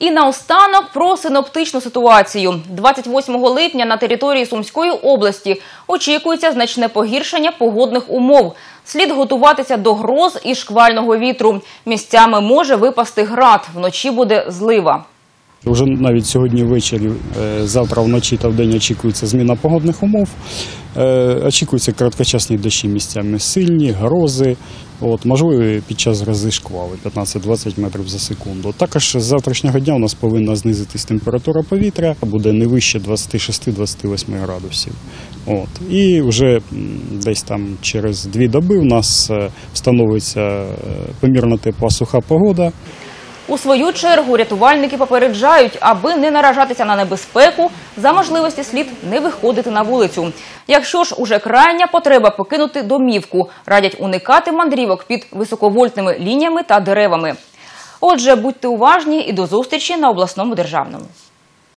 І наостанок про синоптичну ситуацію. 28 липня на території Сумської області очікується значне погіршення погодних умов. Слід готуватися до гроз і шквального вітру. Місцями може випасти град, вночі буде злива. Вже навіть сьогодні ввечері, е, завтра вночі та вдень очікується зміна погодних умов. Е, Очікуються короткочасні дощі місцями сильні, грози. От, можливі під час грози шквали 15-20 метрів за секунду. Також з завтрашнього дня у нас повинна знизитись температура повітря, буде не вище 26-28 градусів. От. І вже десь там через дві доби у нас е, встановиться помірно тепла суха погода. У свою чергу рятувальники попереджають, аби не наражатися на небезпеку, за можливості слід не виходити на вулицю. Якщо ж уже крайня потреба покинути домівку, радять уникати мандрівок під високовольтними лініями та деревами. Отже, будьте уважні і до зустрічі на обласному державному.